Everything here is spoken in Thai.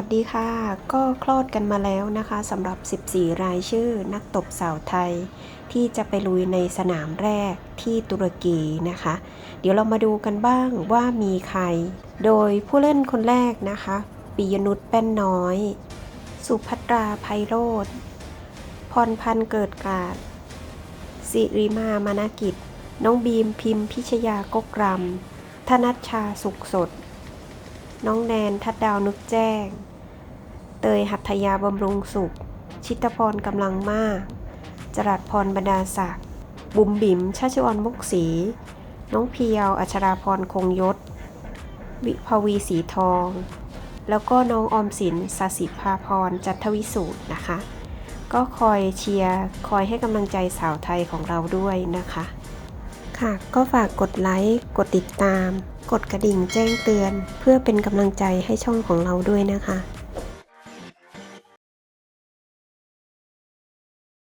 วัสดีค่ะ ก็คลอดกันมาแล้วนะคะสำหรับ 14 รายชื่อนักตบสาวไทย ที่จะไปลุยในสนามแรกที่ตุรกีนะคะ เดี๋ยวเรามาดูกันบ้างว่ามีใคร โดยผู้เล่นคนแรกนะคะ ปิยนุชแป้นน้อย สุภัตราไพโรธพรพันธ์เกิดกาดสิริมามานากิจ น้องบีมพิมพ์พิชยากกรำธนัชชาสุขสด น้องแนนทัดดาวนึกแจ้ง เตยหัตถยาบำรุงสุข ชิตพรกำลังมาก จรัสพรบรรดาศักดิ์บุ๋มบิ๋มชาชวรมุกศรีน้องเพียวอัชราพรคงยศ วิภวีสีทอง แล้วก็น้องออมสินสสิภาพรจันทวิสูตรนะคะ ก็คอยเชียร์ คอยให้กำลังใจสาวไทยของเราด้วยนะคะ ค่ะ ก็ฝากกดไลค์ กดติดตาม กดกระดิ่งแจ้งเตือน เพื่อเป็นกำลังใจให้ช่องของเราด้วยนะคะ